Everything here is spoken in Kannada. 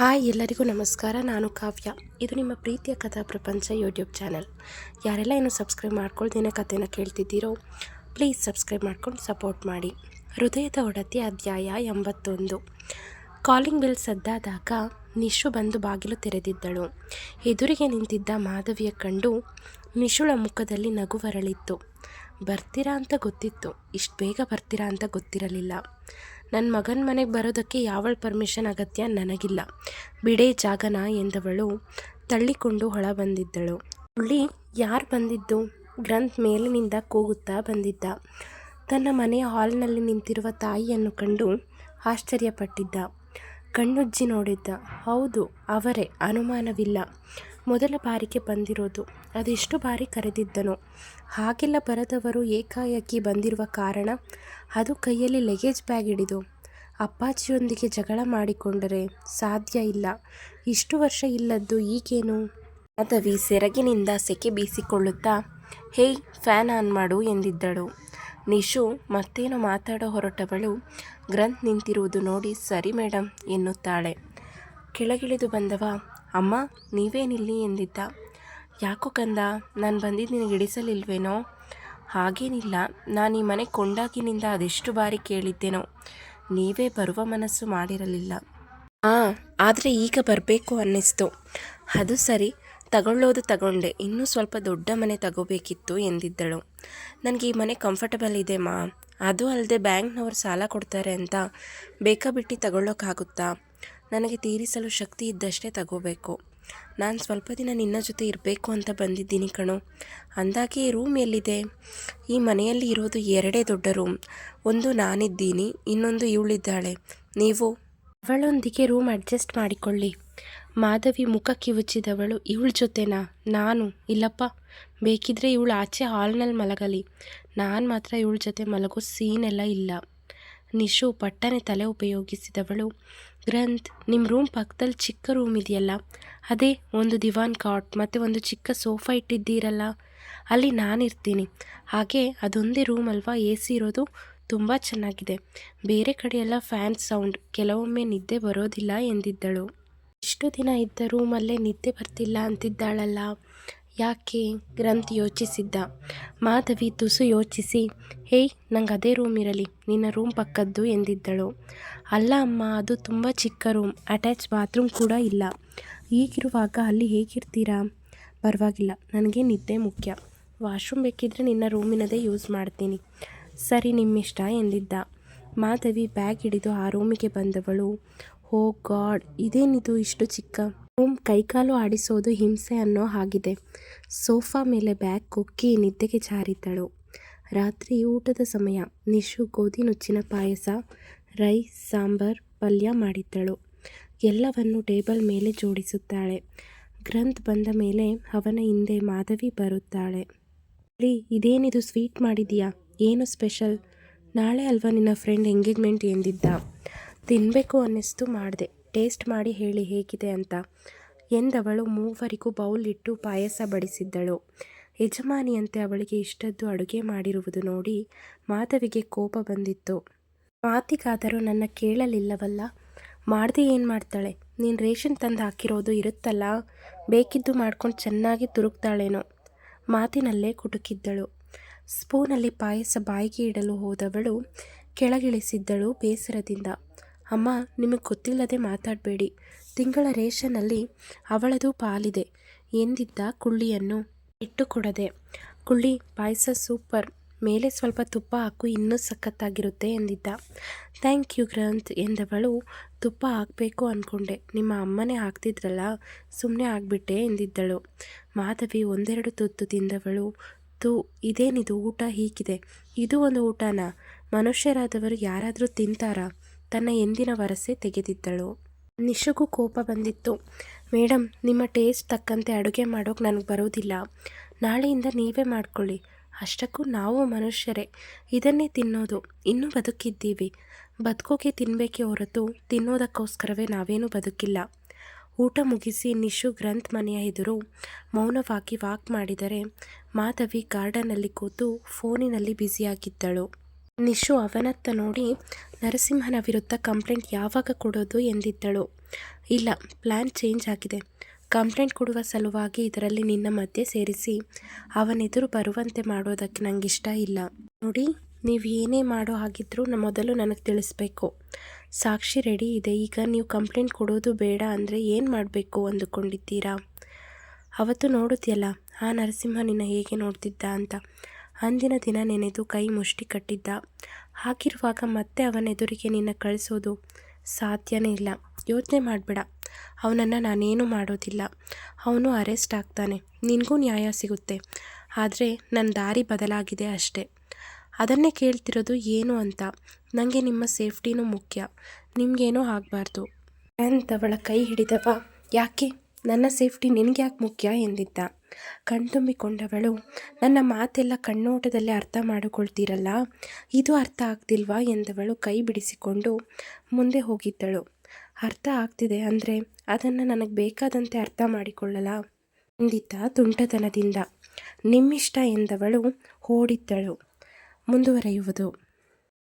ಹಾಯ್, ಎಲ್ಲರಿಗೂ ನಮಸ್ಕಾರ. ನಾನು ಕಾವ್ಯ. ಇದು ನಿಮ್ಮ ಪ್ರೀತಿಯ ಕಥಾ ಪ್ರಪಂಚ ಯೂಟ್ಯೂಬ್ ಚಾನಲ್. ಯಾರೆಲ್ಲ ಏನು ಸಬ್ಸ್ಕ್ರೈಬ್ ಮಾಡ್ಕೊಳ್ದೇನೆ ಕಥೆನ ಕೇಳ್ತಿದ್ದೀರೋ ಪ್ಲೀಸ್ ಸಬ್ಸ್ಕ್ರೈಬ್ ಮಾಡ್ಕೊಂಡು ಸಪೋರ್ಟ್ ಮಾಡಿ. ಹೃದಯದ ಒಡತಿ ಅಧ್ಯಾಯ ಎಂಬತ್ತೊಂದು. ಕಾಲಿಂಗ್ ಬೆಲ್ ಸದ್ದಾದಾಗ ನಿಶು ಬಂದು ಬಾಗಿಲು ತೆರೆದಿದ್ದಳು. ಎದುರಿಗೆ ನಿಂತಿದ್ದ ಮಾಧವಿಯ ಕಂಡು ನಿಶುಳ ಮುಖದಲ್ಲಿ ನಗು ಬರಳಿತ್ತು. ಬರ್ತೀರಾ ಅಂತ ಗೊತ್ತಿತ್ತು. ಇಷ್ಟು ಬೇಗ ಬರ್ತೀರಾ ಅಂತ ಗೊತ್ತಿರಲಿಲ್ಲ. ನನ್ನ ಮಗನ ಮನೆಗೆ ಬರೋದಕ್ಕೆ ಯಾವಳ ಪರ್ಮಿಷನ್ ಅಗತ್ಯ? ನನಗಿಲ್ಲ. ಬಿಡೇ ಜಾಗನ ಎಂದವಳು ತಳ್ಳಿಕೊಂಡು ಹೊಳ ಬಂದಿದ್ದಳು. ಹುಳ್ಳಿ ಯಾರು ಬಂದಿದ್ದು? ಗ್ರಂಥ್ ಮೇಲಿನಿಂದ ಕೂಗುತ್ತಾ ಬಂದಿದ್ದ. ತನ್ನ ಮನೆಯ ಹಾಲ್ನಲ್ಲಿ ನಿಂತಿರುವ ತಾಯಿಯನ್ನು ಕಂಡು ಆಶ್ಚರ್ಯಪಟ್ಟಿದ್ದ. ಕಣ್ಣುಜ್ಜಿ ನೋಡಿದ್ದ. ಹೌದು, ಅವರೇ. ಅನುಮಾನವಿಲ್ಲ. ಮೊದಲ ಬಾರಿಗೆ ಬಂದಿರೋದು. ಅದೆಷ್ಟು ಬಾರಿ ಕರೆದಿದ್ದನು. ಹಾಗೆಲ್ಲ ಬರದವರು ಏಕಾಏಕಿ ಬಂದಿರುವ ಕಾರಣ ಅದು ಕೈಯಲ್ಲಿ ಲಗೇಜ್ ಬ್ಯಾಗ್ ಹಿಡಿದು ಅಪ್ಪಾಜಿಯೊಂದಿಗೆ ಜಗಳ ಮಾಡಿಕೊಂಡರೆ ಸಾಧ್ಯ ಇಲ್ಲ. ಇಷ್ಟು ವರ್ಷ ಇಲ್ಲದ್ದು ಈಗೇನು? ಮಾಧವಿ ಸೆರಗಿನಿಂದ ಸೆಕೆ ಬೀಸಿಕೊಳ್ಳುತ್ತಾ, ಹೇಯ್ ಫ್ಯಾನ್ ಆನ್ ಮಾಡು ಎಂದಿದ್ದಳು. ನಿಶು, ಮತ್ತೇನೋ ಮಾತಾಡೋ ಹೊರಟವಳು? ಗ್ರಂಥ್ ನಿಂತಿರುವುದು ನೋಡಿ ಸರಿ ಮೇಡಮ್ ಎನ್ನುತ್ತಾಳೆ. ಕೆಳಗಿಳಿದು ಬಂದವ ಅಮ್ಮ, ನೀವೇನಿಲ್ಲಿ ಎಂದಿದ್ದ? ಯಾಕೋ ಕಂದ, ನಾನು ಬಂದಿದ್ದು ನಿನಗೆ ಇಡಿಸಲಿಲ್ವೇನೋ ಹಾಗೇನಿಲ್ಲ, ನಾನು ಈ ಮನೆ ಕೊಂಡಾಗಿನಿಂದ ಅದೆಷ್ಟು ಬಾರಿ ಕೇಳಿದ್ದೇನೋ? ನೀವೇ ಬರುವ ಮನಸ್ಸು ಮಾಡಿರಲಿಲ್ಲ. ಹಾಂ ಆದರೆ ಈಗ ಬರಬೇಕು ಅನ್ನಿಸ್ತು. ಅದು ಸರಿ, ತಗೊಳ್ಳೋದು ತಗೊಂಡೆ. ಇನ್ನೂ ಸ್ವಲ್ಪ ದೊಡ್ಡ ಮನೆ ತಗೋಬೇಕಿತ್ತು ಎಂದಿದ್ದಳು. ನನಗೆ ಈ ಮನೆ ಕಂಫರ್ಟಬಲ್ ಇದೆ, ಮಾ. ಅದು ಅಲ್ಲದೆ ಬ್ಯಾಂಕ್ನವರು ಸಾಲ ಕೊಡ್ತಾರೆ ಅಂತ ಬೇಕಾಬಿಟ್ಟು ತಗೊಳ್ಳೋಕ್ಕಾಗುತ್ತಾ ನನಗೆ ತೀರಿಸಲು ಶಕ್ತಿ ಇದ್ದಷ್ಟೇ ತಗೋಬೇಕು. ನಾನು ಸ್ವಲ್ಪ ದಿನ ನಿನ್ನ ಜೊತೆ ಇರಬೇಕು ಅಂತ ಬಂದಿದ್ದೀನಿ ಕಣೋ. ಅಂದಾಗೆ ರೂಮ್ ಎಲ್ಲಿದೆ? ಈ ಮನೆಯಲ್ಲಿ ಇರೋದು ಎರಡೇ ದೊಡ್ಡ ರೂಮ್ ಒಂದು ನಾನಿದ್ದೀನಿ, ಇನ್ನೊಂದು ಇವಳಿದ್ದಾಳೆ. ನೀವು? ಅವಳೊಂದಿಗೆ ರೂಮ್ ಅಡ್ಜಸ್ಟ್ ಮಾಡಿಕೊಳ್ಳಿ. ಮಾಧವಿ ಮುಖ ಕಿವುಚಿದವಳು, ಇವಳ ಜೊತೆನಾ? ನಾನು? ಇಲ್ಲಪ್ಪ. ಬೇಕಿದ್ರೆ ಇವಳು ಆಚೆ ಹಾಲ್ನಲ್ಲಿ ಮಲಗಲಿ. ನಾನು ಮಾತ್ರ ಇವಳ ಜೊತೆ ಮಲಗೋ ಸೀನೆಲ್ಲ ಇಲ್ಲ. ನಿಶು ಪಟ್ಟನೆ ತಲೆ ಉಪಯೋಗಿಸಿದವಳು. ಗ್ರಂಥ್ ನಿಮ್ಮ ರೂಮ್ ಪಕ್ಕದಲ್ಲಿ ಚಿಕ್ಕ ರೂಮ್ ಇದೆಯಲ್ಲ? ಅದೇ ಒಂದು ದಿವಾನ್ ಕಾಟ್ ಮತ್ತು ಒಂದು ಚಿಕ್ಕ ಸೋಫಾ ಇಟ್ಟಿದ್ದೀರಲ್ಲ? ಅಲ್ಲಿ ನಾನಿರ್ತೀನಿ. ಹಾಗೆ ಅದೊಂದೇ ರೂಮ್ ಅಲ್ವಾ? ಎ ಸಿ ಇರೋದು ತುಂಬ ಚೆನ್ನಾಗಿದೆ. ಬೇರೆ ಕಡೆ ಎಲ್ಲ ಫ್ಯಾನ್ ಸೌಂಡ್ ಕೆಲವೊಮ್ಮೆ ನಿದ್ದೆ ಬರೋದಿಲ್ಲ ಎಂದಿದ್ದಳು. ಇಷ್ಟು ದಿನ ಇದ್ದ ರೂಮಲ್ಲೇ ನಿದ್ದೆ ಬರ್ತಿಲ್ಲ ಅಂತಿದ್ದಾಳಲ್ಲ? ಯಾಕೆ? ಗ್ರಂಥ್ ಯೋಚಿಸಿದ್ದ. ಮಾಧವಿ ತುಸು ಯೋಚಿಸಿ, ಹೇಯ್, ನಂಗೆ ಅದೇ ರೂಮ್ ಇರಲಿ. ನಿನ್ನ ರೂಮ್ ಪಕ್ಕದ್ದು ಎಂದಿದ್ದಳು. ಅಲ್ಲ ಅಮ್ಮ, ಅದು ತುಂಬ ಚಿಕ್ಕ ರೂಮ್ ಅಟ್ಯಾಚ್ ಬಾತ್ರೂಮ್ ಕೂಡ ಇಲ್ಲ. ಈಗಿರುವಾಗ ಅಲ್ಲಿ ಹೇಗಿರ್ತೀರಾ? ಪರವಾಗಿಲ್ಲ. ನನಗೆ ನಿದ್ದೆ ಮುಖ್ಯ. ವಾಶ್ರೂಮ್ ಬೇಕಿದ್ರೆ ನಿನ್ನ ರೂಮಿನದೇ ಯೂಸ್ ಮಾಡ್ತೀನಿ. ಸರಿ, ನಿಮ್ಮಿಷ್ಟ ಎಂದಿದ್ದ. ಮಾಧವಿ ಬ್ಯಾಗ್ ಹಿಡಿದು ಆ ರೂಮಿಗೆ ಬಂದವಳು. ಓ ಗಾಡ್, ಇದೇನಿದು ಇಷ್ಟು ಚಿಕ್ಕ? ರೂಮ್ ಕೈಕಾಲು ಆಡಿಸೋದು ಹಿಂಸೆ ಅನ್ನೋ ಹಾಗಿದೆ. ಸೋಫಾ ಮೇಲೆ ಬ್ಯಾಗ್ ಕುಕ್ಕಿ ನಿದ್ದೆಗೆ ಜಾರಿದ್ದಳು. ರಾತ್ರಿ ಊಟದ ಸಮಯ. ನಿಶು ಗೋಧಿ ನುಚ್ಚಿನ ಪಾಯಸ ರೈಸ್ ಸಾಂಬಾರ್, ಪಲ್ಯ ಮಾಡಿದ್ದಳು. ಎಲ್ಲವನ್ನು ಟೇಬಲ್ ಮೇಲೆ ಜೋಡಿಸುತ್ತಾಳೆ. ಗ್ರಂಥ್ ಬಂದ ಮೇಲೆ ಅವನ ಹಿಂದೆ ಮಾಧವಿ ಬರುತ್ತಾಳೆ. ರೀ ಇದೇನಿದು ಸ್ವೀಟ್ ಮಾಡಿದೀಯಾ ಏನು ಸ್ಪೆಷಲ್? ನಾಳೆ ಅಲ್ವಾ ನಿನ್ನ ಫ್ರೆಂಡ್ ಎಂಗೇಜ್ಮೆಂಟ್ ಎಂದಿದ್ದ? ತಿನ್ನಬೇಕು ಅನ್ನಿಸ್ತು ಮಾಡಿದೆ. ಟೇಸ್ಟ್ ಮಾಡಿ ಹೇಳಿ ಹೇಗಿದೆ ಅಂತ ಎಂದವಳು ಮೂವರಿಗೂ ಬೌಲ್ ಇಟ್ಟು ಪಾಯಸ ಬಡಿಸಿದ್ದಳು. ಯಜಮಾನಿಯಂತೆ ಅವಳಿಗೆ ಇಷ್ಟದ್ದು ಅಡುಗೆ ಮಾಡಿರುವುದು ನೋಡಿ ಮಾಧವಿಗೆ ಕೋಪ ಬಂದಿತ್ತು. ಮಾತಿಗಾದರೂ ನನ್ನ ಕೇಳಲಿಲ್ಲವಲ್ಲ? ಮಾಡ್ದೆ ಏನು ಮಾಡ್ತಾಳೆ? ನೀನು ರೇಷನ್ ತಂದು ಹಾಕಿರೋದು ಇರುತ್ತಲ್ಲ? ಬೇಕಿದ್ದು ಮಾಡ್ಕೊಂಡು ಚೆನ್ನಾಗಿ ತುರುಕ್ತಾಳೇನೋ ಮಾತಿನಲ್ಲೇ ಕುಟುಕಿದ್ದಳು. ಸ್ಪೂನಲ್ಲಿ ಪಾಯಸ ಬಾಯಿಗೆ ಇಡಲು ಹೋದವಳು ಕೆಳಗಿಳಿಸಿದ್ದಳು ಬೇಸರದಿಂದ. ಅಮ್ಮ, ನಿಮಗೆ ಗೊತ್ತಿಲ್ಲದೆ ಮಾತಾಡಬೇಡಿ. ತಿಂಗಳ ರೇಷನಲ್ಲಿ ಅವಳದು ಪಾಲಿದೆ. ಎಂದಿದ್ದ ಕುಳ್ಳಿಯನ್ನು ಇಟ್ಟುಕೊಡದೆ, ಕುಳ್ಳಿ, ಪಾಯಸ ಸೂಪರ್. ಮೇಲೆ ಸ್ವಲ್ಪ ತುಪ್ಪ ಹಾಕು, ಇನ್ನೂ ಸಖತ್ತಾಗಿರುತ್ತೆ ಎಂದಿದ್ದ. ಥ್ಯಾಂಕ್ ಯು ಗ್ರಂಥ್ ಎಂದವಳು, ತುಪ್ಪ ಹಾಕಬೇಕು ಅಂದ್ಕೊಂಡೆ ನಿಮ್ಮ ಅಮ್ಮನೇ ಹಾಕ್ತಿದ್ರಲ್ಲ ಸುಮ್ಮನೆ ಆಗಿಬಿಟ್ಟೆ ಎಂದಿದ್ದಳು. ಮಾಧವಿ ಒಂದೆರಡು ತುತ್ತು ತಿಂದವಳು, ತು, ಇದೇನಿದು ಊಟ ಹೀಗಿದೆ? ಇದು ಒಂದು ಊಟನಾ? ಮನುಷ್ಯರಾದವರು ಯಾರಾದರೂ ತಿಂತಾರಾ? ತನ್ನ ಎಂದಿನ ವರಸೆ ತೆಗೆದಿದ್ದಳು. ನಿಶಗೂ ಕೋಪ ಬಂದಿತ್ತು. ಮೇಡಮ್ ನಿಮ್ಮ ಟೇಸ್ಟ್ ತಕ್ಕಂತೆ ಅಡುಗೆ ಮಾಡೋಕೆ ನನಗೆ ಬರೋದಿಲ್ಲ. ನಾಳೆಯಿಂದ ನೀವೇ ಮಾಡ್ಕೊಳ್ಳಿ. ಅಷ್ಟಕ್ಕೂ ನಾವು ಮನುಷ್ಯರೇ. ಇದನ್ನೇ ತಿನ್ನೋದು. ಇನ್ನೂ ಬದುಕಿದ್ದೀವಿ. ಬದುಕೋಕೆ ತಿನ್ನಬೇಕೇ ಹೊರತು ತಿನ್ನೋದಕ್ಕೋಸ್ಕರವೇ ನಾವೇನೂ ಬದುಕಿಲ್ಲ. ಊಟ ಮುಗಿಸಿ ನಿಶು ಗ್ರಂಥ್ ಮನೆಯ ಎದುರು ಮೌನವಾಗಿ ವಾಕ್ ಮಾಡಿದರೆ ಮಾಧವಿ ಗಾರ್ಡನ್ನಲ್ಲಿ ಕೂತು ಫೋನಿನಲ್ಲಿ ಬ್ಯುಸಿಯಾಗಿದ್ದಳು. ನಿಶು ಅವನತ್ತ ನೋಡಿ, ನರಸಿಂಹನ ವಿರುದ್ಧ ಕಂಪ್ಲೇಂಟ್ ಯಾವಾಗ ಕೊಡೋದು ಎಂದಿದ್ದಳು. ಇಲ್ಲ ಪ್ಲ್ಯಾನ್ ಚೇಂಜ್ ಆಗಿದೆ. ಕಂಪ್ಲೇಂಟ್ ಕೊಡುವ ಸಲುವಾಗಿ ಇದರಲ್ಲಿ ನಿನ್ನ ಮಧ್ಯೆ ಸೇರಿಸಿ, ಅವನೆದುರು ಬರುವಂತೆ ಮಾಡೋದಕ್ಕೆ ನನಗಿಷ್ಟ ಇಲ್ಲ. ನೋಡಿ, ನೀವು ಏನೇ ಮಾಡೋ ಹಾಗಿದ್ರೂ ಮೊದಲು ನನಗೆ ತಿಳಿಸ್ಬೇಕು. ಸಾಕ್ಷಿ ರೆಡಿ ಇದೆ, ಈಗ ನೀವು ಕಂಪ್ಲೇಂಟ್ ಕೊಡೋದು ಬೇಡ ಅಂದರೆ ಏನು ಮಾಡಬೇಕು ಅಂದುಕೊಂಡಿದ್ದೀರಾ? ಅವತ್ತು ನೋಡುತ್ತೀಯಲ್ಲ ಆ ನರಸಿಂಹ ನಿನ್ನ ಹೇಗೆ ನೋಡ್ತಿದ್ದ ಅಂತ. ಅಂದಿನ ದಿನ ನೆನೆದು ಕೈ ಮುಷ್ಟಿ ಕಟ್ಟಿದ್ದ. ಹಾಗಿರುವಾಗ ಮತ್ತೆ ಅವನೆದುರಿಗೆ ನಿನ್ನ ಕಳಿಸೋದು ಸಾಧ್ಯನೇ ಇಲ್ಲ. ಯೋಚನೆ ಮಾಡಬೇಡ. ಅವನನ್ನು ನಾನೇನು ಮಾಡೋದಿಲ್ಲ. ಅವನು ಅರೆಸ್ಟ್ ಆಗ್ತಾನೆ. ನಿನಗೂ ನ್ಯಾಯ ಸಿಗುತ್ತೆ. ಆದರೆ ನನ್ನ ದಾರಿ ಬದಲಾಗಿದೆ ಅಷ್ಟೇ. ಅದನ್ನೇ ಕೇಳ್ತಿರೋದು ಏನು ಅಂತ. ನನಗೆ ನಿಮ್ಮ ಸೇಫ್ಟಿನೂ ಮುಖ್ಯ. ನಿಮಗೇನೂ ಆಗಬಾರ್ದು. ಅಂತವಳ ಕೈ ಹಿಡಿದವ. ಯಾಕೆ? ನನ್ನ ಸೇಫ್ಟಿ ನಿನಗೆ ಯಾಕೆ ಮುಖ್ಯ ಎಂದಿದ್ದ. ಕಣ್ತುಂಬಿಕೊಂಡವಳು. ನನ್ನ ಮಾತೆಲ್ಲ ಕಣ್ಣೋಟದಲ್ಲೇ ಅರ್ಥ ಮಾಡಿಕೊಳ್ತೀರಲ್ಲ? ಇದು ಅರ್ಥ ಆಗ್ತಿಲ್ವಾ? ಎಂದವಳು ಕೈ ಬಿಡಿಸಿಕೊಂಡು ಮುಂದೆ ಹೋಗಿದ್ದಳು. ಅರ್ಥ ಆಗ್ತಿದೆ ಅಂದರೆ ಅದನ್ನು ನನಗೆ ಬೇಕಾದಂತೆ ಅರ್ಥ ಮಾಡಿಕೊಳ್ಳಲ? ಎಂದಿದ್ದ ತುಂಟತನದಿಂದ. ನಿಮ್ಮಿಷ್ಟ ಎಂದವಳು ಓಡಿದ್ದಳು. ಮುಂದುವರೆಯುವುದು.